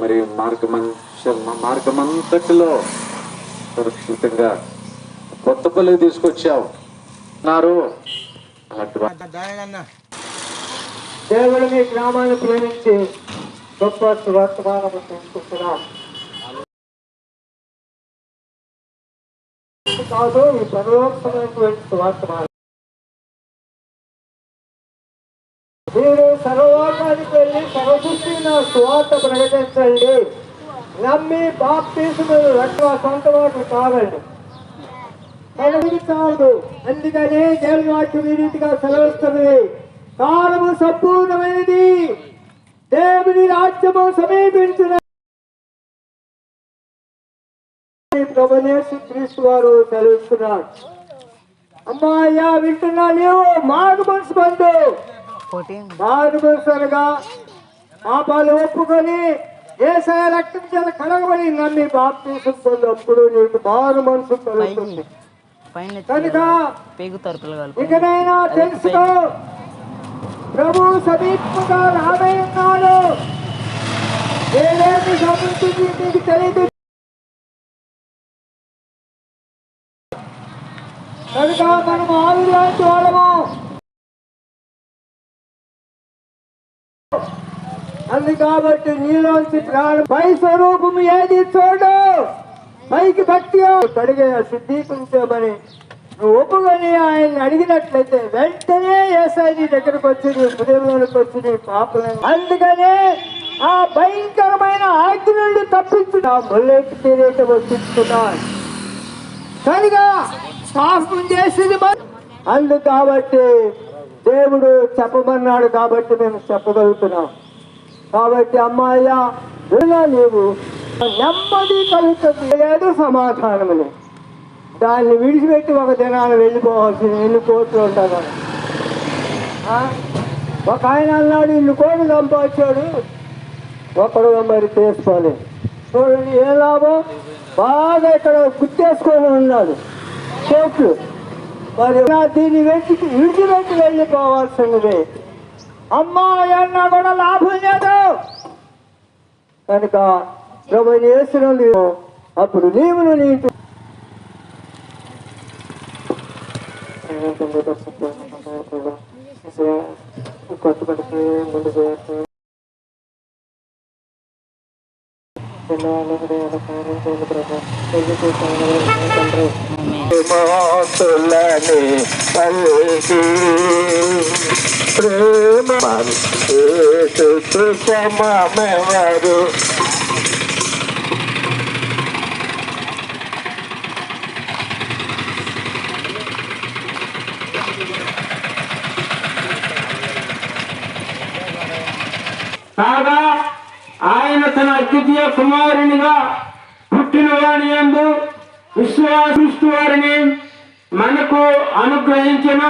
మరి మార్గమంశ మార్గమంతటిలో సురక్షితంగా కొత్త పల్లెకి తీసుకొచ్చావు. అన్నారు దేవుడు మీ గ్రామాన్ని ప్రేమించి గొప్ప వర్తమానము తీసుకుంటున్నాం కాదు ఈ పరలోకమైనటువంటి వర్తమానం మీరు సర్వలోకానికి వెళ్ళి సర్వసృష్టిన స్వార్థ ప్రకటించండి. నమ్మి బాప్తీసులు రక్షణ సొంత వాటి కావండి మనకి కాదు అందుకనే దేవుని వాక్యం ఈ రీతిగా సెలవిస్తున్నది. కాలము సంపూర్ణమైనది. దేవుని రాజ్యము సమీపించిన ప్రభునేసు క్రీస్తు వారు సెలవిస్తున్నారు. అమ్మాయ్యా వింటున్నా లేవు మారు మనసు బంధు పాపాలు ఒప్పుకొని ఏసయ రక్తం చేత కడగబడి నమ్మి బాప్తీసం నీకు మారు మనసు కలుగుతుంది. కనుక ఇకనైనా తెలుసుకో ప్రభు సమీపంగా రాబోయి ఉన్నాడు ఏదేమి సంబంధించి నీకు తెలియదు కనుక మనం ఆవిలాంటి వాళ్ళము అందు కాబట్టి నీలోంచి ప్రాణం పై స్వరూపం ఏది చూడు పైకి భక్తి కడిగే శుద్ధీకరించమని నువ్వు ఒప్పుకొని ఆయన్ని అడిగినట్లయితే వెంటనే ఏసై నీ దగ్గరకు వచ్చి నీ హృదయంలోకి వచ్చి నీ పాపలను అందుకనే ఆ భయంకరమైన ఆజ్ఞ నుండి తప్పించు నా ముల్లెట్టి తీరేట వచ్చిస్తున్నాను కనుక శాసనం చేసింది అందు కాబట్టి దేవుడు చెప్పమన్నాడు కాబట్టి మేము చెప్పగలుగుతున్నాం. కాబట్టి అమ్మాయ్యా ఇలా లేవు నెమ్మది కలుగుతుంది. లేదు దాన్ని విడిచిపెట్టి ఒక దినాన్ని వెళ్ళిపోవాల్సింది. ఎన్ని కోట్లు ఉంటాను ఒక ఆయన అన్నాడు ఇన్ని కోట్లు సంపాదించాడు. ఒకడు మరి చేసుకోలేదు చూడండి ఏ లాభం? బాగా ఇక్కడ గుర్తేసుకొని ఉన్నాడు. కోట్లు. మరి దీన్ని వెంటి విడిచిపెట్టి వెళ్ళిపోవాల్సినది అమ్మాయి అన్నా కూడా లాభం లేదు కనుక ప్రభు చేసినందు అప్పుడు నీవును నీటి ఇంటి కొత్త పడికి ముందు మోతులని పలికి ప్రేమ సమమెవరు కాగా ఆయన తన అద్వితీయ కుమారునిగా పుట్టిన వాని యందు విశ్వాసిస్తూ వారిని మనకు అనుగ్రహించిన.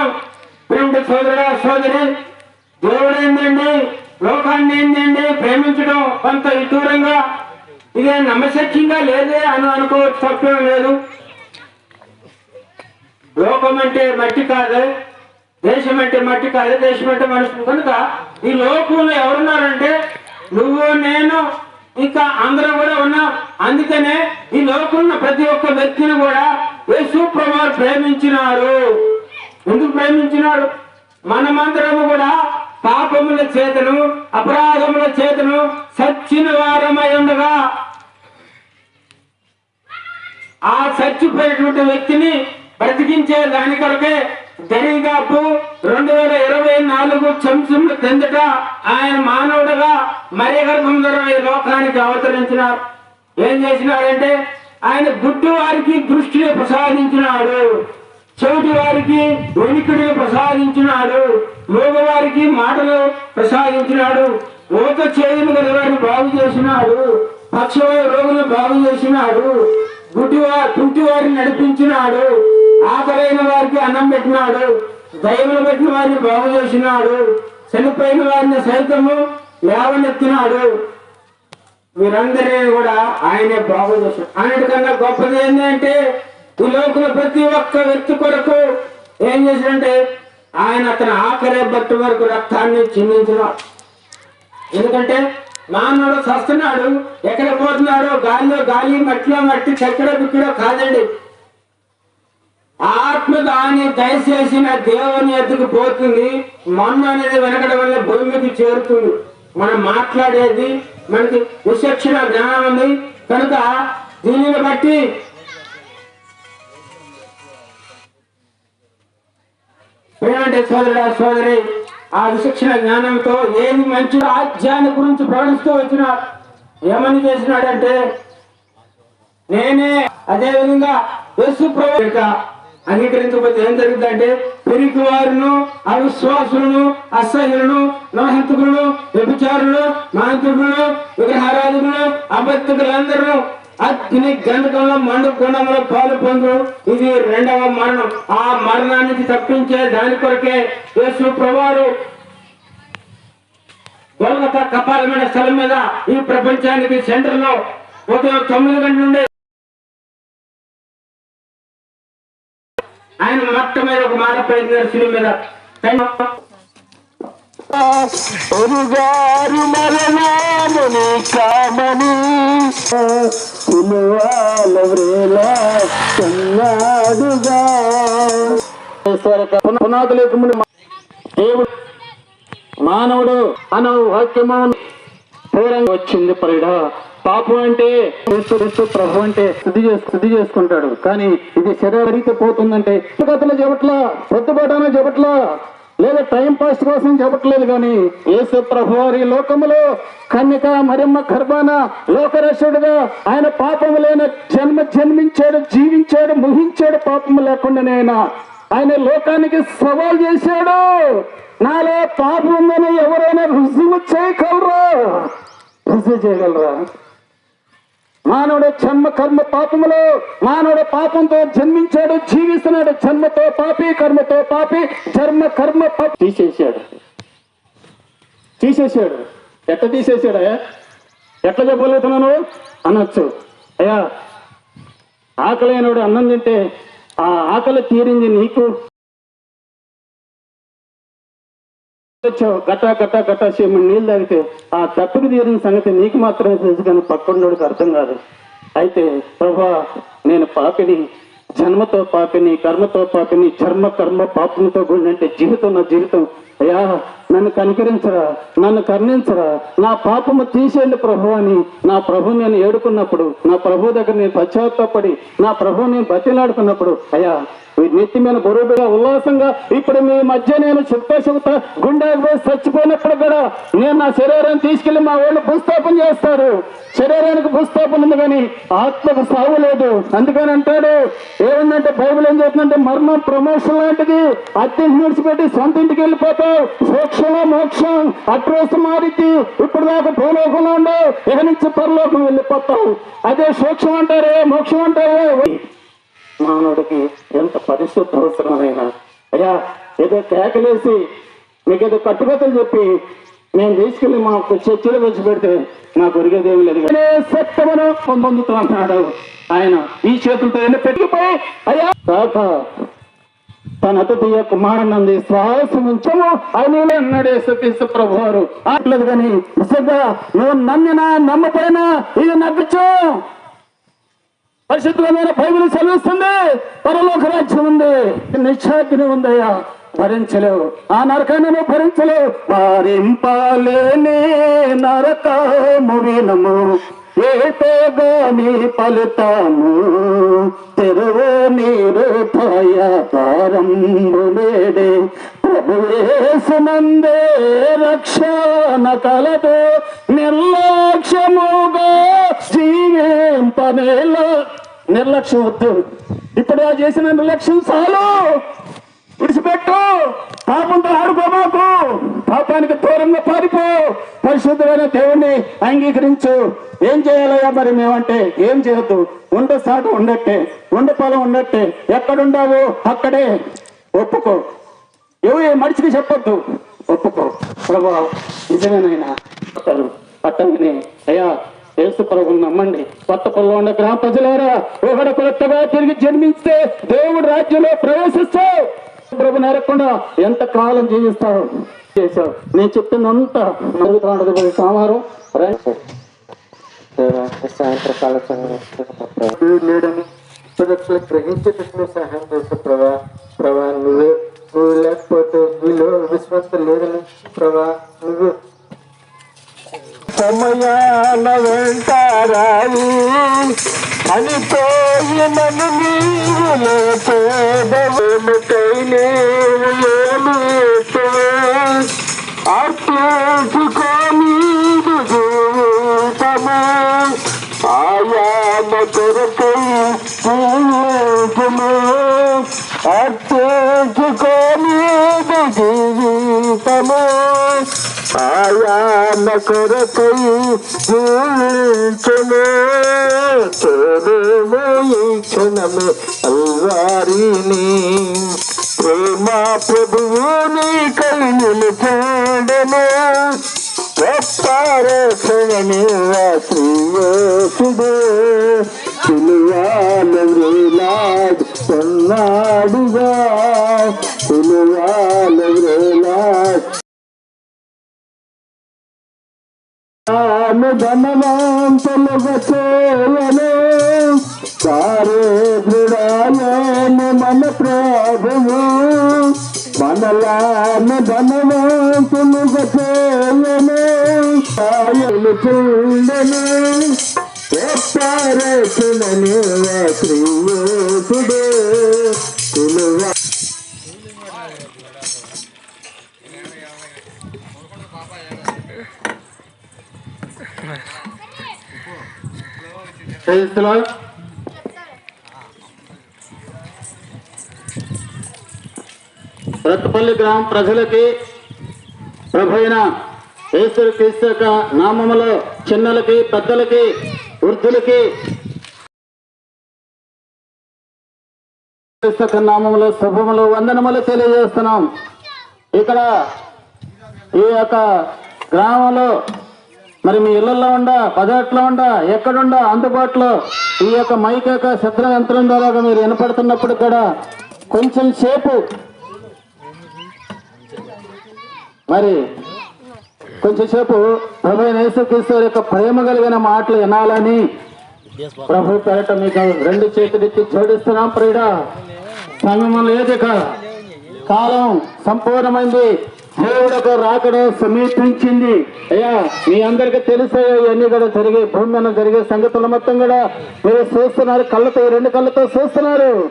రెండు సోదర సోదరి దేవుడు ఏందండి లోకాన్ని ఏందండి ప్రేమించడం కొంత విదూరంగా ఇదే నమ్మశక్యంగా లేదే అని అనుకోవచ్చు తప్పేం లేదు. లోకం అంటే మట్టి కాదు దేశం అంటే మట్టి కాదు దేశం అంటే మనుషులు. కనుక ఈ లోకంలో ఎవరున్నారంటే నువ్వు నేను ఇంకా అందరం కూడా ఉన్నాం అందుకనే ఈ లోకంలో ప్రతి ఒక్క వ్యక్తిని కూడా యేసు ప్రభు ప్రేమించినారు. ఎందుకు ప్రేమించినాడు మనమందరము కూడా పాపముల చేతను అపరాధముల చేతను సచ్చిన వారమై ఉండగా ఆ చచ్చిపోయేటువంటి వ్యక్తిని బ్రతికించే దాని కొరకే దరిదాపు రెండు వేల ఇరవై నాలుగు చెంచులు కిందట ఆయన మానవుడుగా మరి ఈ లోకానికి అవతరించినారు. ఏం చేసినాడంటే ఆయన గుడ్డు వారికి దృష్టిని ప్రసాదించినాడు చెవిటి వారికి వెనుకడిని ప్రసాదించినాడు మూగవారికి మాటలు ప్రసాదించినాడు ఊత చేయులు గల వారిని బాగు చేసినాడు పక్షవాయు రోగులను బాగు చేసినాడు గుడ్డివా కుంటి వారిని నడిపించినాడు ఆకలి అన్నం పెట్టినాడు దైవం పెట్టిన వారిని బాగు చేసినాడు చనిపోయిన వారిని సైతము లేవనెత్తినాడు. వీరందరినీ కూడా ఆయనే బాగు చేశాడు. అన్నిటికన్నా గొప్పది ఏంటంటే ఈ లోకంలో ప్రతి ఒక్క వ్యక్తి కొరకు ఏం చేశాడంటే ఆయన అతను ఆఖరి బట్టి వరకు రక్తాన్ని చిందించినాడు. ఎందుకంటే మానవుడు చస్తున్నాడు ఎక్కడ పోతున్నాడు గాలిలో గాలి మట్టిలో మట్టి చెక్కడో బిక్కడో కాదండి. ఆత్మ దాన్ని దయచేసిన దేవుని ఎదురుకు పోతుంది. మన్ను అనేది వెనకడం వల్ల భూమికి చేరుతుంది. మనం మాట్లాడేది మనకి విశక్షణ జ్ఞానం ఉంది. కనుక దీనిని బట్టి ప్రేమంటే సోదరుడా సోదరి ఆ విశిక్షణ జ్ఞానంతో ఏది మంచి రాజ్యాన్ని గురించి ప్రకటిస్తూ వచ్చిన ఏమని చేసినాడంటే నేనే అదే విధంగా యేసు ప్రభు అంగీకరించకపోతే ఏం జరుగుతుందంటే పెరిగి వారును అవిశ్వాసులను అసహ్యులను నవహంతకులను వ్యభిచారులు మాంత్రికులు విగ్రహారాధకులు అబద్ధకులందరూ అగ్ని గంధకంలో మండు గుణంలో పాలు పొందు. ఇది రెండవ మరణం. ఆ మరణానికి తప్పించే దాని కొరకే యేసు ప్రభువారు కపాలమైన స్థలం మీద ఈ ప్రపంచానికి సెంటర్లో ఉదయం తొమ్మిది గంటల నుండి మొట్టమొదటి ఒక మాట శిలువ మీద. ఒరుగారు కామని. పిలువాల వ్రేల కన్నాడుగా పునాదులు లేకుండా దేవుడు మానవుడు అను వాక్యము వచ్చింది పరిడ. పాపం అంటే క్రీస్తు ప్రభు అంటే శుద్ధి చేసు శుద్ధి చేసుకుంటాడు. కానీ ఇది శరీరరీతి పోతుందంటే కథలు చెప్పట్లా? పొద్దుబాటాన చెప్పట్లా? లేదా టైం పాస్ కోసం చెప్పట్లేదు కానీ యేసు ప్రభు వారి లోకములో కన్యక మరిమ్మ గర్భాన లోకరక్షుడుగా ఆయన పాపము లేని జన్మ జన్మించాడు జీవించాడు ముహించాడు పాపము లేకుండా ఆయన ఆయన లోకానికి సవాల్ చేశాడు. నాలో పాపం ఉందని ఎవరైనా రుజువు చేయగలరా? రుజువు చేయగలరా? మానవుడు జన్మ కర్మ పాపములో. మానవుడు పాపంతో జన్మించాడు జీవిస్తున్నాడు. జన్మతో పాపి కర్మతో పాపి జన్మ కర్మ పాపి తీసేసాడు తీసేసాడు ఎట్ట తీసేశాడు అయ్యా? ఎట్లా చెప్పగలుగుతున్నాను అనొచ్చు. అయ్యా ఆకలైనడు అన్నం తింటే ఆ ఆకలి తీరింది నీకు? గట్టా గట్టా గట్టా చేయమని నీళ్ళు తాగితే ఆ తప్పుకు తీరిన సంగతి నీకు మాత్రమే తెలుసు కానీ పక్కనోడికి అర్థం కాదు. అయితే ప్రభా నేను పాపిని జన్మతో పాపిని కర్మతో పాపిని చర్మ కర్మ పాపంతో కూడినంటే జీవితం నా జీవితం. అయ్యా నన్ను కనికరించరా నన్ను కరుణించరా నా పాపము తీసేయండి ప్రభు అని నా ప్రభు నేను ఏడుకున్నప్పుడు నా ప్రభు దగ్గర నేను పశ్చాత్తాపడి నా ప్రభు నేను బతిలాడుకున్నప్పుడు అయ్యా మీరు నెత్తి మీద బరువుగా ఉల్లాసంగా ఇప్పుడు మీ మధ్య నేను చెప్తా చెబుతా గుండెకు పోయి చచ్చిపోయినప్పుడు కూడా నేను నా శరీరాన్ని తీసుకెళ్ళి మా వాళ్ళు భూస్థాపన చేస్తారు. శరీరానికి భూస్థాపన ఉంది కానీ ఆత్మకు సాగు లేదు. అందుకని అంటాడు ఏముందంటే బైబిల్ ఏం చెప్తుందంటే మర్మం ప్రమోషన్ లాంటిది. అద్దె ముడిచిపెట్టి సొంత ఇంటికి వెళ్ళిపోతావు. సూక్ష్మ మోక్షం? అట్రోస్ మారితి ఇప్పుడు దాకా భూలోకంలో ఉండవు ఇక నుంచి పరలోకం వెళ్ళిపోతావు. అదే సూక్ష్మం అంటారే మోక్షం అంటారే? మానవుడికి ఎంత పరిశుద్ధ అవసరమైన అయ్యా ఏదో కేకలేసి మీకు ఏదో కట్టుకథలు చెప్పి నేను తీసుకెళ్ళి మా చర్చలు వచ్చి పెడితే నాకు ఒరిగేదేమి లేదు. సత్యమును ఆయన ఈ చేతులతో పెట్టిపోయి అయ్యా కాక తన అతిథియ కుమారునంది శ్వాసం ఉంచము అని అన్నాడే సతీశ ప్రభు వారు అట్లేదు కానీ నిజంగా నువ్వు నమ్మినా నమ్మపోయినా ఇది నవ్వించు. పరిశుద్ధమైన బైబిల్ చదివిస్తుంది పరలోక రాజ్యం ఉంది. నిశ్చాగ్ని ఉందయ్యా. భరించలేవు. ఆ నరకాన్ని నువ్వు భరించలేవు. భరింపాలేని నరకము వినము ఏతోగాని ఫలితాము? తెరువు నీరు పారంభులేడే ప్రభువేసునందే రక్షణ కలదు. నిర్లక్ష్యముగా జీవింపనేలా. నిర్లక్ష్యం వద్దు. ఇప్పుడు ఆ చేసిన నిర్లక్ష్యం చాలు. విడిచిపెట్టు. పాపంతో ఆడుకోమాకు పాపానికి దూరంగా పారిపో. పరిశుద్ధమైన దేవుణ్ణి అంగీకరించు. ఏం చేయాలయ్యా మరి మేమంటే? ఏం చేయొద్దు. ఉండ సాటు ఉండట్టే. ఉండ పొలం ఉండట్టే. ఎక్కడుండావు? అక్కడే. ఒప్పుకో. ఎవరు ఏ మనిషికి చెప్పొద్దు. ఒప్పుకో. ప్రభా నిజమేనైనా. అట్టంగానే అయ్యా యేసు ప్రభుని నమ్మండి. కొత్త పొలంలో ఉన్న గ్రామ ప్రజలారా ఒకడు కొత్తగా తిరిగి జన్మిస్తే దేవుడు రాజ్యంలో ప్రవేశిస్తే ప్రభు నేరకుండా ఎంత కాలం జీవిస్తావు చేశావు నేను చెప్తున్నంతా జరుగుతూ సోమవారం. సాయంత్రకాల లేడని ప్రజలు గ్రహించేటట్లు సహాయం చేసే ప్రభా. ప్రభా నువ్వే నువ్వు లేకపోతే వీళ్ళు విశ్వాసం లేదని ప్రభా నువ్వు సమయాల వెంటారాయి. అనిపోయినను నీవు లేకపోదవేమికై నీవు ఏమి అర్పించుకొని జీవితము. ఆయామ కొరకై జీవితము అర్పించుకొని జీవితము. ఆయామ కొరకై జీవించను తోడేమో ఈ క్షణము అల్వారిని ప్రేమ ప్రభువుని కళ్ళు చూడను గొప్పరసని శ్రీయోసుడు పిలువాలెలాడ్ తాను ధనవంతులుగా చేయను సారే దృఢాలను మన ప్రభువు. మనలాను ధనవంతులుగా చేయను సాయలు చూడను. ఎప్పారేసుడని శ్రీయోసుడు క్రైస్తవులు, రత్తుపల్లి గ్రామ ప్రజలకి ప్రభు అయిన యేసు క్రీస్తు యొక్క నామములో చిన్నలకి పెద్దలకి వృద్ధులకి నామములో శుభములు వందనములు తెలియజేస్తున్నాం. ఇక్కడ ఈ యొక్క గ్రామంలో మరి మీ ఇళ్ళలో ఉండ పదాట్లో ఉండ ఎక్కడుండ అందుబాటులో ఈ యొక్క మైక్ యొక్క శబ్ద యంత్రం ద్వారా మీరు వినపడుతున్నప్పుడు కూడా కొంచెం సేపు. మరి కొంచెం సేపు ప్రభు యేసుక్రీస్తు యొక్క ప్రేమ కలిగిన మాటలు వినాలని ప్రభు పేరట మీకు రెండు చేతులెత్తి జోడిస్తున్నాం ప్రియుడా. సమయం లేదు ఇక కాలం సంపూర్ణమైంది. దేవుడు రాకడం సమీపించింది. అయ్యా మీ అందరికి తెలుసా ఇవన్నీ కూడా జరిగే భూమి మీద జరిగే సంగతులు మొత్తం కూడా మీరు చూస్తున్నారు. కళ్ళతో రెండు కళ్ళతో చూస్తున్నారు.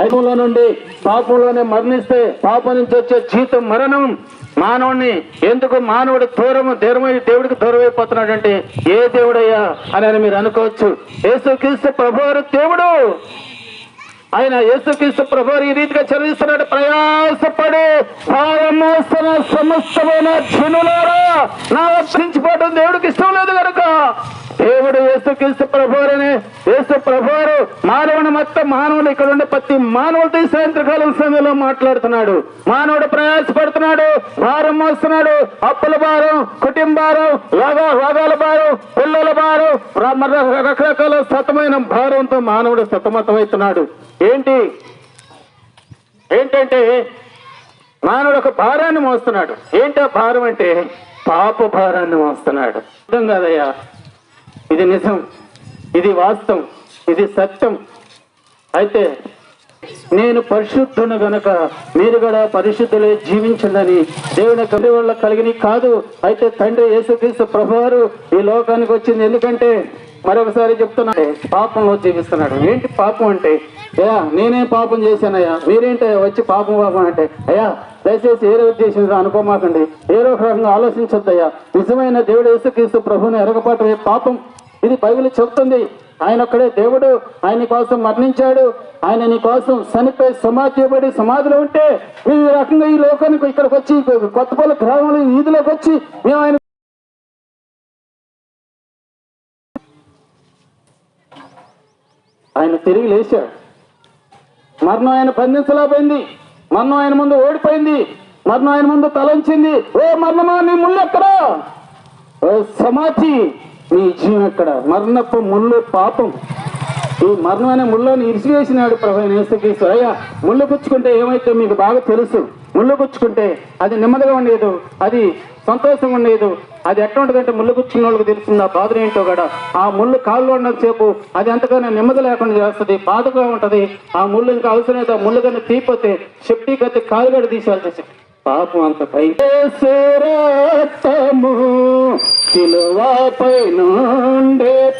ఐదులో నుండి పాపంలోనే మరణిస్తే పాపం నుంచి వచ్చే జీతం మరణం. మానవుడిని ఎందుకు మానవుడు దూరము దూరమై దేవుడికి దూరం అయిపోతున్నాడంటే ఏ దేవుడయ్యా అని అని మీరు అనుకోవచ్చు. యేసుక్రీస్తు ప్రభువారు దేవుడు. ఆయన యేసుక్రీస్తు ప్రభు ఈ రీతిగా చదివిస్తున్నాడు. ప్రయాసపడి భారం సమస్తమైన జనులారా నా వరించిపోవడం దేవుడికి ఇష్టం లేదు కనుక దేవుడు యేసుక్రీస్తు ప్రభువారని యేసు ప్రభువారు మానవుని మొత్తం మానవులు ఇక్కడ ఉండే ప్రతి మానవులతో సాయంత్రకాలం సమయంలో మాట్లాడుతున్నాడు. మానవుడు ప్రయాసపడుతున్నాడు భారం మోస్తున్నాడు. అప్పుల భారం కుటుంబారం భారం రోగ రోగాల భారం పిల్లల భారం రకరకాల సతమైన భారంతో మానవుడు సతమతమవుతున్నాడు. ఏంటి? ఏంటంటే మానవుడు ఒక భారాన్ని మోస్తున్నాడు. ఏంటి ఆ భారం అంటే? పాప భారాన్ని మోస్తున్నాడు. అర్థం కాదయ్యా? ఇది నిజం ఇది వాస్తవం ఇది సత్యం. అయితే నేను పరిశుద్ధును గనక మీరు కూడా పరిశుద్ధులే జీవించండి దేవుని కలి వల్ల కలిగిన కాదు. అయితే తండ్రి యేసుక్రీస్తు ప్రభువారు ఈ లోకానికి వచ్చింది. ఎందుకంటే మరొకసారి చెప్తున్నాడు పాపంలో జీవిస్తున్నాడు. ఏంటి పాపం అంటే? అయ్యా నేనే పాపం చేశానయ్యా? మీరేంటి వచ్చి పాపం పాపం అంటే? అయ్యా దయచేసి ఏ ఉద్దేశం అనుకోమాకండి. ఏదో ఒక రకంగా ఆలోచించొద్దయ్యా. నిజమైన దేవుడు యేసుక్రీస్తు ప్రభుని ఎరగపాటమే పాపం. ఇది బైబిల్ చెప్తుంది ఆయన ఒక్కడే దేవుడు. ఆయన కోసం మరణించాడు. ఆయన నీ కోసం చనిపోయి సమాధిపడి సమాధిలో ఉంటే ఈ రకంగా ఈ లోకానికి ఇక్కడికి వచ్చి కొత్తపల్లి గ్రామంలో ఈ వీధిలోకి వచ్చి మేము ఆయన ఆయన తిరిగి లేచాడు. మరణం ఆయన బంధించలేకపోయింది. మరణం ఆయన ముందు ఓడిపోయింది. మరణం ఆయన ముందు తలంచింది. ఓ మరణమా నీ ముళ్ళు ఓ సమాధి నీ జీవం ఎక్కడ? మరణపు ముళ్ళు పాపం. ఈ మరణమైన ముళ్ళని ఇరిసివేసినాడు ప్రభు నేసుకీశ్వర అయ్యా ముళ్ళు గుచ్చుకుంటే ఏమైతే మీకు బాగా తెలుసు? ముళ్ళు గుచ్చుకుంటే అది నెమ్మదిగా ఉండేది అది సంతోషంగా ఉండేది అది ఎట్లా ఉంటుందంటే ముళ్ళు గుచ్చిన వాళ్ళకి తెలుస్తుంది ఆ బాధ ఏంటో కూడా. ఆ ముళ్ళు కాళ్ళు ఉన్నంతసేపు అది ఎంతగానో నెమ్మది లేకుండా చేస్తుంది బాధగా ఉంటది. ఆ ముళ్ళు ఇంకా అవసరమైతే ఆ ముళ్ళు కానీ తీపోతే షిఫ్టీ కత్తి కాలు కూడా తీసేయాల్సి పాపం అంత పై రక్తము శిలువపై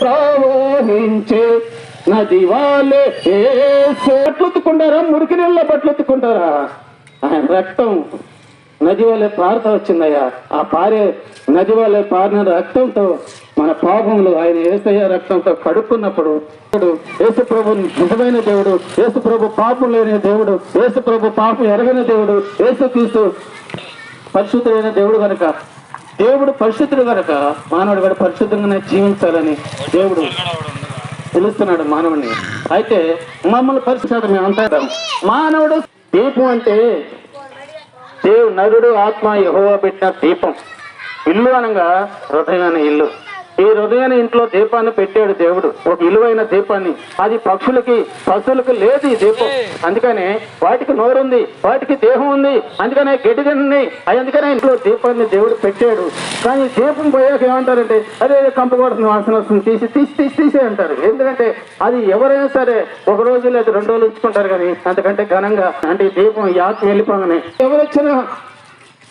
ప్రవహించే నది వాళ్ళే. బట్లెత్తుకుంటారా? మురికి నీళ్ళ బట్లెత్తుకుంటారా? ఆయన రక్తం. నది వల్లే పారత వచ్చిందయ్యా. ఆ పారే నది వల్లే పారిన రక్తంతో మన పాపములు ఆయన ఏసయ్య రక్తంతో కడుక్కున్నప్పుడు యేసు ప్రభు నిజమైన దేవుడు యేసు ప్రభు పాపం లేని దేవుడు యేసు ప్రభు పాపం ఎరగని దేవుడు యేసు క్రీస్తు పరిశుద్ధుడైన దేవుడు కనుక దేవుడు పరిశుద్ధుడు కనుక మానవుడు కూడా పరిశుద్ధంగానే జీవించాలని దేవుడు తెలుస్తున్నాడు మానవుని అయితే మమ్మల్ని పరిశుద్ధం మేము అంటాం మానవుడు దీపం అంటే దేవు నరుడు ఆత్మ యహోవా పెట్టిన దీపం. ఇల్లు అనగా హృదయమైన ఇల్లు. ఈ హృదయన ఇంట్లో దీపాన్ని పెట్టాడు దేవుడు. ఒక విలువైన దీపాన్ని. అది పక్షులకి పశువులకు లేదు ఈ దీపం. అందుకనే వాటికి నోరుంది వాటికి దేహం ఉంది అందుకనే గడ్డి తినండి అది అందుకనే ఇంట్లో దీపాన్ని దేవుడు పెట్టాడు. కానీ దీపం పోయాక ఏమంటారంటే అదే కంపకూడదు వాసన వస్తుంది తీసి తీసి తీసి తీసి అంటారు. ఎందుకంటే అది ఎవరైనా సరే ఒక రోజు లేదా రెండు రోజులు ఉంచుకుంటారు కానీ అంతకంటే ఘనంగా అంటే ఈ దీపం యాత్ర వెళ్ళిపోగానే ఎవరు వచ్చినా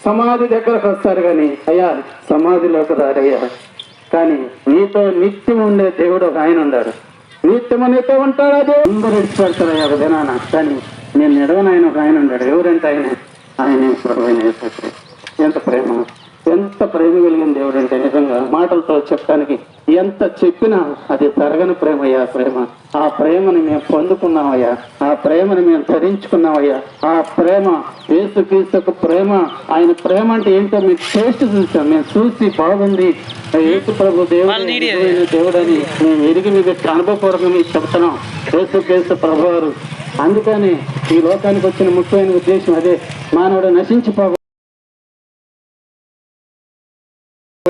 సమాధి దగ్గరకు వస్తారు కానీ అయ్యా సమాధిలోకి రారయ్యా. కానీ నీతో నిత్యం ఉండే దేవుడు ఒక ఆయన ఉన్నాడు. నిత్యము నీతో ఉంటాడు అదే అందరూ ఒక దినాన కానీ నేను నిడవని ఆయన ఒక ఆయన ఉన్నాడు. ఎవరంటే ఆయన? ఆయన ఎంత ప్రేమ. ఎంత ప్రేమ కలిగిన దేవుడు అంటే నిజంగా మాటలతో చెప్పడానికి ఎంత చెప్పినా అది తరగని ప్రేమయ్యా ప్రేమ. ఆ ప్రేమని మేము పొందుకున్నామయ్యా. ఆ ప్రేమని మేము ధరించుకున్నామయ్యా. ఆ ప్రేమ యేసుక్రీస్తుకు ప్రేమ. ఆయన ప్రేమ అంటే ఏంటో మీకు టేస్ట్ చూసాం. మేము చూసి బాగుంది. యేసు ప్రభు దేవుడు నిజమైన దేవుడని మేము ఎరిగి మీకు అనుభవపూర్వకంగా మీకు చెప్తున్నాం. యేసు క్రీస్తు ప్రభు అందుకని ఈ లోకానికి వచ్చిన ముఖ్యమైన ఉద్దేశం అదే. మానవుడు నశించిపో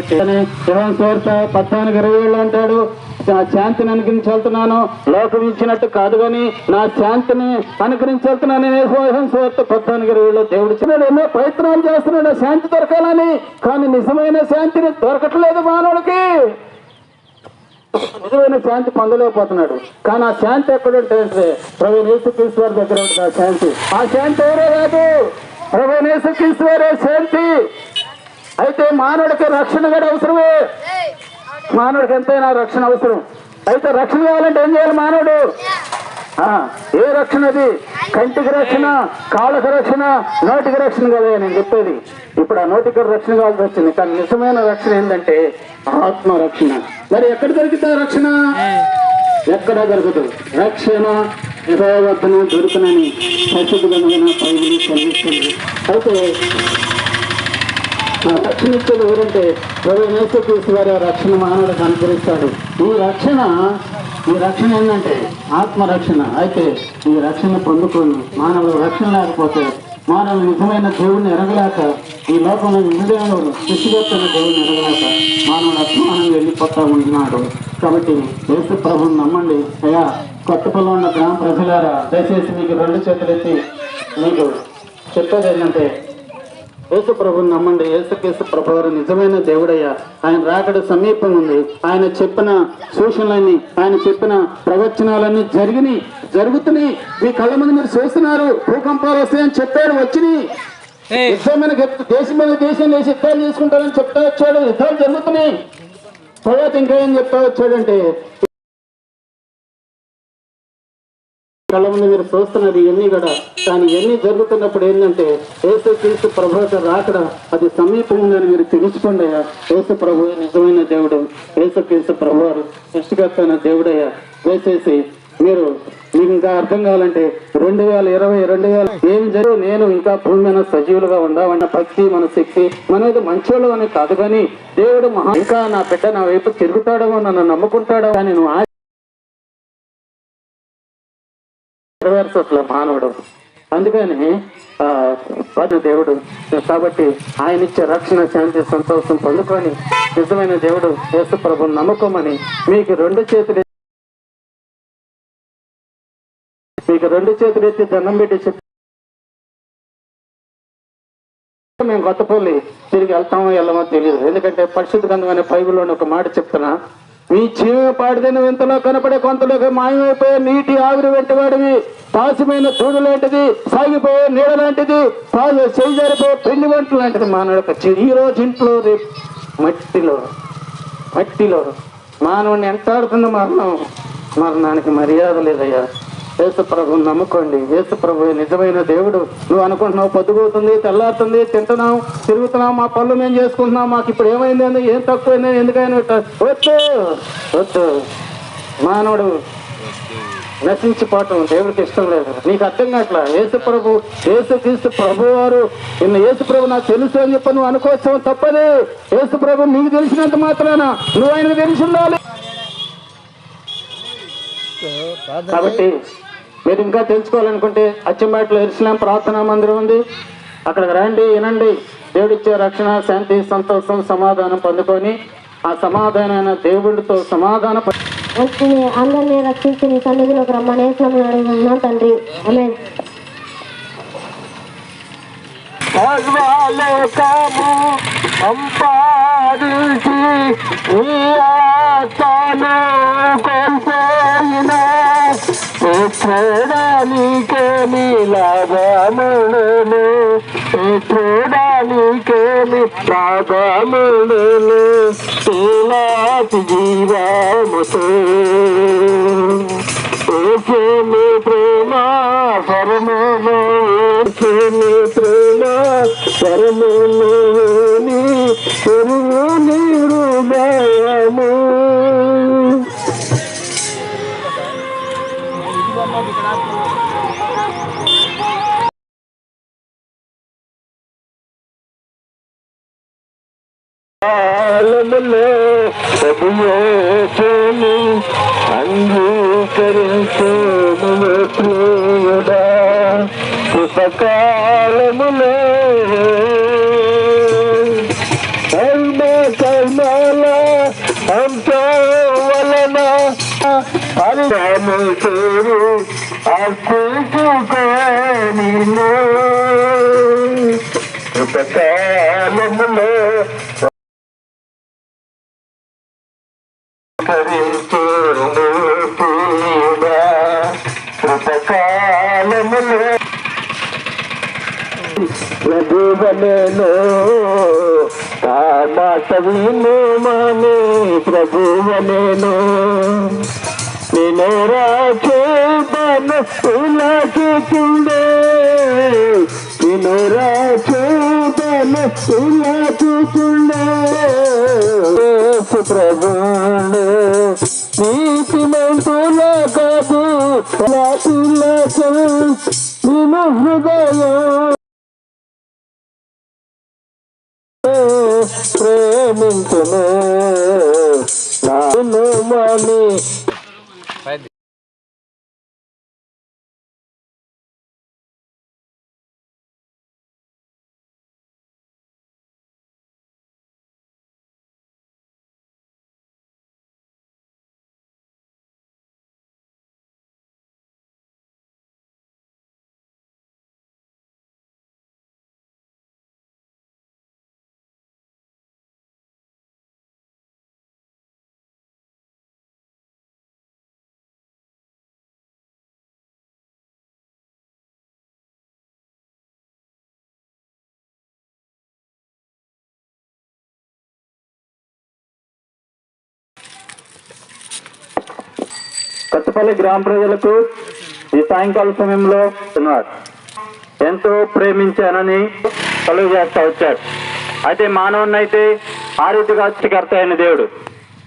సువార్త పద్నాలుగు ఇరవై ఏళ్ళు అంటాడు. నా శాంతిని అనుగ్రహించి లోకం ఇచ్చినట్టు కాదు కానీ నా శాంతిని అనుగ్రహించి వెళ్తున్నాను నేను పద్నాలుగు ఇరవై ఏళ్ళు దేవుడు చిన్నాడు ఎన్నో ప్రయత్నాలు చేస్తున్నాడు శాంతి దొరకాలని. కానీ నిజమైన శాంతిని దొరకట్లేదు మానవుడికి. నిజమైన శాంతి పొందలేకపోతున్నాడు. కానీ ఆ శాంతి ఎక్కడ ప్రవీణ్ యేసుక్రీస్తు వారి దగ్గర ఉంటుంది ఆ శాంతి. ఆ శాంతి ఎవరో కాదు. ప్రవీణ్ యేసుక్రీస్తు వారే శాంతి. అయితే మానవుడికి రక్షణ కూడా అవసరమే. మానవుడికి ఎంతైనా రక్షణ అవసరం. అయితే రక్షణ కావాలంటే ఏం చేయాలి మానవుడు? ఏ రక్షణ అది? కంటికి రక్షణ కాళ్ళకి రక్షణ నోటికి రక్షణ కదా నేను చెప్పేది. ఇప్పుడు ఆ నోటికి రక్షణ కావాల్సి వచ్చింది. కానీ నిజమైన రక్షణ ఏంటంటే ఆత్మ రక్షణ. మరి ఎక్కడ దొరుకుతుంది రక్షణ? ఎక్కడ దొరకదు రక్షణ యథావద్దను దొరుకునని పరిశుద్ధమైన చదివిస్తుంది అయితే ఆ రక్షణ ఎవరంటే ప్రభు వారి ఆ రక్షణ మానవుడికి అనుకరిస్తాడు ఈ రక్షణ ఈ రక్షణ ఏంటంటే ఆత్మ రక్షణ అయితే ఈ రక్షణ పొందుకొని మానవుడు రక్షణ లేకపోతే మానవులు నిజమైన దేవుణ్ణి ఎరగలేక ఈ లోకంలో నిజమైన సృష్టిగతున్న దేవుడిని ఎరగలేక మానవుడు అభిమానం వెళ్ళిపోతా ఉంటున్నాడు. కాబట్టి యేసు ప్రభుని నమ్మండి. అయ్యా కొత్తపల్లి ఉన్న గ్రామ ప్రజలారా దయచేసి మీకు రెండు చేతులెత్తి మీకు చెప్పేది ఏంటంటే యేసు ప్రభుని నమ్మండి. యేసుకేసు ప్రభు వారు నిజమైన దేవుడయ్యా. ఆయన రాకడ సమీపం ఉంది. ఆయన చెప్పిన సూచనలన్నీ ఆయన చెప్పిన ప్రవచనాలన్నీ జరిగినాయి జరుగుతున్నాయి. మీ కళ్ళ ముందు మీరు చూస్తున్నారు. భూకంపాలు వస్తాయని చెప్పాడు వచ్చినాయి. దేశం మీద దేశం లేచి యుద్ధాలు చేసుకుంటారని చెప్తా వచ్చాడు. యుద్ధాలు జరుగుతున్నాయి. తర్వాత ఇంకా ఏం చెప్తా వచ్చాడంటే కళ్ళ ముందు మీరు చూస్తున్నది ఇవన్నీ కూడా. కానీ ఇవన్నీ జరుగుతున్నప్పుడు ఏంటంటే యేసు క్రీస్తు ప్రభు రాకడ అది సమీపం ఉందని మీరు తెలుసుకోండి ఏసు యేసు ప్రభు నిజమైన దేవుడు. యేసు క్రీస్తు ప్రభువారు సృష్టికర్త అయిన దేవుడయ్యా. వేసేసి మీరు మీకు ఇంకా అర్థం కావాలంటే రెండు వేల ఇరవై రెండు వేల ఏం జరిగి నేను ఇంకా భూమి మీద సజీవులుగా ఉండవన్న భక్తి మన శక్తి మనది మంచోళ్ళు అని కాదు కానీ దేవుడు మహా ఇంకా నా బిడ్డ నా వైపు తిరుగుతాడేమో నన్ను నమ్ముకుంటాడో అని నువ్వు నెరవేర్చు అసలు మానవుడు. అందుకని వాడు దేవుడు. కాబట్టి ఆయన ఇచ్చే రక్షణ శాంతి సంతోషం పొందుకొని నిజమైన దేవుడు యేసు ప్రభు నమ్మకమని మీకు రెండు చేతులు మీకు రెండు చేతులు ఎత్తి దండం పెట్టి చెప్పి మేము కొత్తపల్లి తిరిగి వెళ్తామో వెళ్ళమో తెలియదు. ఎందుకంటే పరిశుద్ధ గ్రంథమైన బైబిల్లోని ఒక మాట చెప్తున్నా. మీ జీవ పాడిదైన వింతలో కనపడే కొంతలోకి మాయమైపోయే నీటి ఆవిరి వెంట వాడివి. పాసమైన చూడు లాంటిది సాగిపోయే నీడ లాంటిది పాలు చేజారిపోయే పిండి వంట లాంటిది మానవుడు ఈ రోజు ఇంట్లో రేపు మట్టిలో మట్టిలో మానవుని ఆడుతుందో మరణం మరణానికి మర్యాద లేదయ్యా. యేసు ప్రభు నమ్ముకోండి. యేసు ప్రభు నిజమైన దేవుడు. నువ్వు అనుకుంటున్నావు పొద్దుపోతుంది తెల్లారుతుంది తింటున్నావు తిరుగుతున్నావు మా పనులు మేము చేసుకుంటున్నాం మాకు ఇప్పుడు ఏమైంది అని ఏం తక్కువైంది ఎందుకైనా వద్దు వద్దు. మానవుడు నశించిపోవటం దేవుడికి ఇష్టం లేదు. నీకు అర్థం కావట్లా? యేసు ప్రభు యేసు క్రీస్తు ప్రభు వారు నిన్న యేసు ప్రభు నాకు తెలుసు అని చెప్పి నువ్వు అనుకోవచ్చు తప్పదే యేసు ప్రభు నీకు తెలిసినంత మాత్రాన నువ్వు ఆయనకు తెలిసి ఉండాలి. కాబట్టి మీరు ఇంకా తెలుసుకోవాలనుకుంటే అచ్చంపేటలో ఇస్లాం ప్రార్థనా మందిరం ఉంది. అక్కడికి రండి వినండి. దేవుడిచ్చే రక్షణ శాంతి సంతోషం సమాధానం పొందుకొని ఆ సమాధానమైన దేవుడితో సమాధాన వచ్చిన అందరినీ రక్షించి నీ సన్నిధిలోకి రమ్మని అడుగుతున్నాం తండ్రి. సంపాదించి చూడడానికేమి లాభములను చూడడానికేమి లాభములను తేలాటి జీవముతో. ఏసేమి ప్రేమ పరమము ఏసేమి ప్రేమ పరమలోని పెరుగు నీరు భయము కాలములో ప్రభుయోని అంగీకరించము ప్రియుడా కృపకాలములో కర్మ కర్మాల అంత వలన పరిణాము చేరు అర్పించుకోని కృపకాలములో రాచేబను ఉలాచుతుండే యేసు ప్రభువును నీతి మంతుల కాదు నిన్ను హృదయం ప్రేమించును నాను మనీ కొత్తపల్లి గ్రామ ప్రజలకు ఈ సాయంకాల సమయంలో ఎంతో ప్రేమించానని కలుగు చేస్తా వచ్చాడు అయితే మానవుని అయితే ఆ రీతిగా అయిన దేవుడు.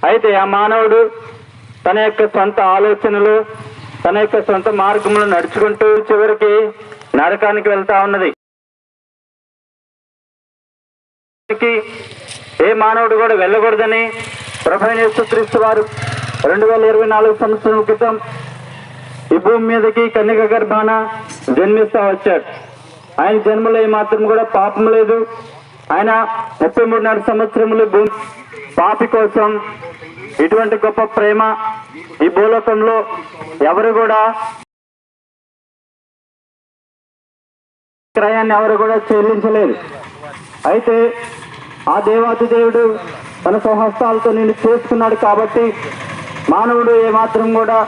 అయితే ఆ మానవుడు తన యొక్క సొంత ఆలోచనలు తన యొక్క సొంత మార్గంలో నడుచుకుంటూ చివరికి నరకానికి వెళ్తా ఉన్నది. ఏ మానవుడు కూడా వెళ్ళకూడదని ప్రభైన యేసుక్రీస్తు వారు రెండు వేల ఇరవై నాలుగు సంవత్సరం క్రితం ఈ భూమి మీదకి కన్యక గర్భాన జన్మిస్తా వచ్చాడు. ఆయన జన్మలో మాత్రం కూడా పాపం లేదు. ఆయన ముప్పై మూడున్నర సంవత్సరములు భూమి పాపి కోసం ఇటువంటి గొప్ప ప్రేమ ఈ భూలోకంలో ఎవరు కూడా క్రయాన్ని ఎవరు కూడా చెల్లించలేదు. అయితే ఆ దేవాతి దేవుడు తన స్వహస్తాలతో నేను చేసుకున్నాడు కాబట్టి మానవుడు ఏమాత్రం కూడా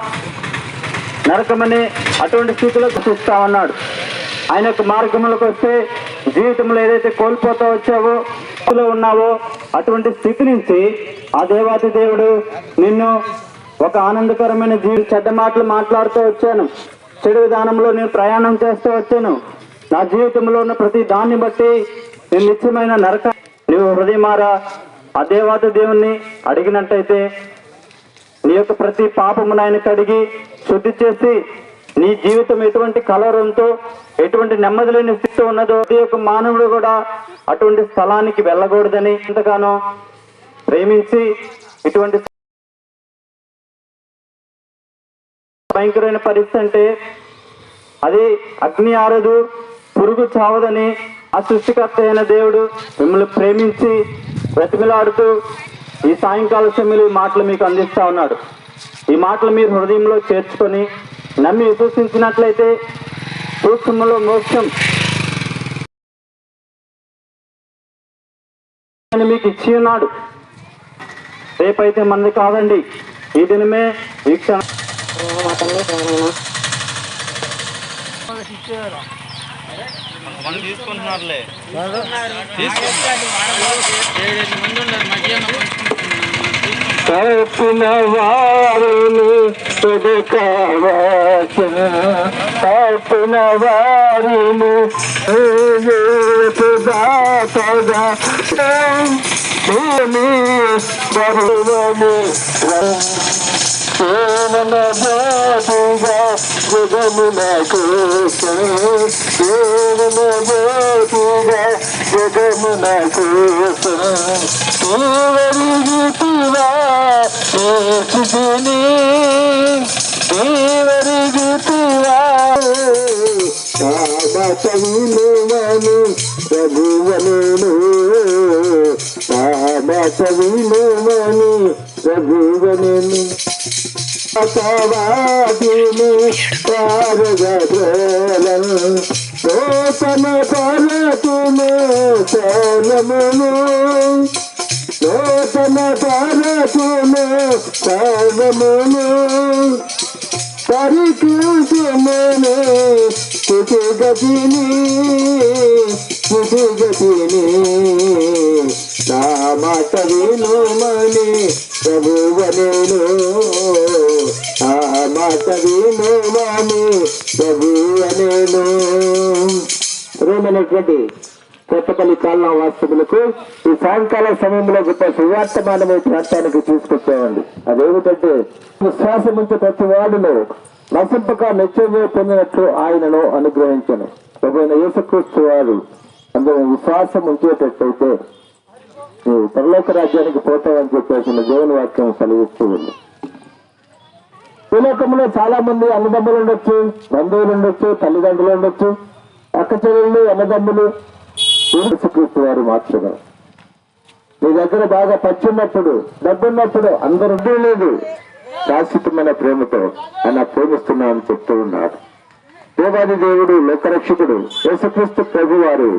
నరకమనే అటువంటి స్థితిలో చూస్తా ఉన్నాడు. ఆయన యొక్క మార్గములకు వస్తే జీవితంలో ఏదైతే కోల్పోతా వచ్చావో స్థితిలో ఉన్నావో అటువంటి స్థితి నుంచి ఆ దేవాతి దేవుడు నిన్ను ఒక ఆనందకరమైన జీవి చెడ్డ మాటలు మాట్లాడుతూ వచ్చాను. చెడు విధానంలో నేను ప్రయాణం చేస్తూ వచ్చాను. నా జీవితంలో ఉన్న ప్రతి దాన్ని బట్టి నేను నిత్యమైన నరక నువ్వు హృదయమారా ఆ దేవాతి దేవుణ్ణి అడిగినట్టయితే నీ యొక్క ప్రతి పాపమును ఆయన కడిగి శుద్ధి చేసి నీ జీవితం ఎటువంటి కలరంతో ఎటువంటి నెమ్మది లేని స్థితి ఉన్నదో ప్రతి ఒక్క మానవుడు కూడా అటువంటి స్థలానికి వెళ్ళకూడదని ఎంతగానో ప్రేమించి ఇటువంటి భయంకరమైన పరిస్థితి అంటే అది అగ్ని ఆరదు పురుగు చావదని ఆ సృష్టికర్త అయిన దేవుడు మిమ్మల్ని ప్రేమించి బ్రతిమిలాడుతూ ఈ సాయంకాల సమయంలో ఈ మాటలు మీకు అందిస్తా ఉన్నాడు. ఈ మాటలు మీరు హృదయంలో చేర్చుకొని నమ్మి విశ్వసించినట్లయితే సూక్ష్మంలో మోక్షం అని మీకు ఇచ్చి ఉన్నాడు. రేపైతే మనది కాదండి. ఈ దినమే వీక్షణ మా తండ్రి ప్రేమైన తప్పిన వారిని తొడకావాసన తప్పిన వారిని దాతగా బరువని కేవల జ్యోతిగా జగమున కోసం కేవల జ్యోతిగా జగమున కోసం దేవరిగితివా నేర్చుకుని దేవరిగితివా. కామచవిలువను ప్రభువను కామచవిలువను ప్రభువను పతవాదిని పారగలను నూతన పరతును సోలమును నూతన పరతును సోలమును పరికృతమును స్థితిగతిని స్థితిగతిని. నా మాట వినుమని ప్రభువనేను. ఆ మాట వినుమని ప్రభువనేను. ప్రేమైనటువంటి కొత్తపల్లి కాలనా వాస్తవులకు ఈ సాయంకాల సమయంలో గొప్ప సువార్తమానమే ప్రాంతానికి తీసుకొచ్చామండి. అదేమిటంటే విశ్వాసం ఉంచే ప్రతి వాడును నశింపక నిత్యమే పొందినట్లు ఆయనను అనుగ్రహించను. ప్రభుత్వ యేసుక్రీస్తు వారు అందులో విశ్వాసం ఉంచేటట్టయితే నువ్వు పరలోక రాజ్యానికి పోతావని చెప్పేసిన దేవుని వాక్యం కలిగిస్తూ ఉంది. ఈ లోకంలో చాలా మంది అన్నదమ్ములు ఉండొచ్చు బంధువులు ఉండొచ్చు తల్లిదండ్రులు ఉండొచ్చు అక్క చెల్లెళ్ళు అన్నదమ్ములు యేసుక్రీస్తు వారు మాత్రమే. నీ దగ్గర బాగా పచ్చున్నప్పుడు డబ్బున్నప్పుడు అందరూ లేదు. శాశ్వతమైన ప్రేమతో ఆయన ప్రేమిస్తున్నామని చెప్తూ ఉన్నారు. దేవాది దేవుడు లోకరక్షకుడు యేసుక్రీస్తు ప్రభు వారు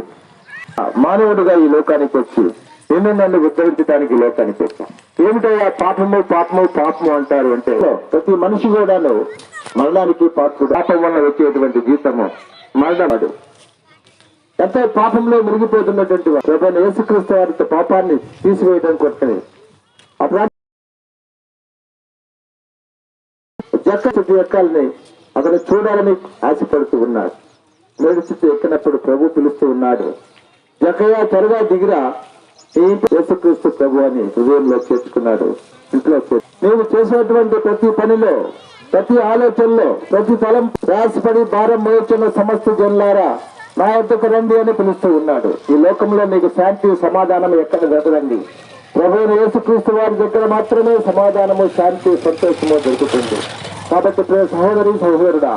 మానవుడిగా ఈ లోకానికి వచ్చి నిన్ను నన్ను ఉద్ధరించడానికి లోకానికి వచ్చాం ఏమిటయ్యా పాపము పాపము పాపము అంటారు అంటే ప్రతి మనిషి కూడాను మరణానికి పాత్రుడు. పాపం వల్ల వచ్చేటువంటి జీతము మరణాడు ఎంతో పాపంలో మునిగిపోతున్నటువంటి వారు. యేసుక్రీస్తు వారి పాపాన్ని తీసివేయడం కొట్టని అప్పుడు జక్క చుట్టూ ఎక్కాలని అతను చూడాలని ఆశపడుతూ ఉన్నాడు. మేడు చుట్టూ ఎక్కినప్పుడు ప్రభు పిలుస్తూ ఉన్నాడు. జక్కయ్య త్వరగా దిగిరా. ఈ యేసుక్రీస్తు ప్రభు అని హృదయంలో చేర్చుకున్నాడు. ఇంట్లో చేర్చు నీవు ప్రతి పనిలో ప్రతి ఆలోచనలో ప్రతి తలం రాసిపడి భారం మోచున్న సమస్త జన్లారా నా వద్దకు రండి అని పిలుస్తూ ఉన్నాడు. ఈ లోకంలో మీకు శాంతి సమాధానం ఎక్కడ దొరకదండి. ప్రభువుని యేసుక్రీస్తు వారి దగ్గర మాత్రమే సమాధానము శాంతి సంతోషము దొరుకుతుంది. కాబట్టి ప్రియ సహోదరి సహోదరుడా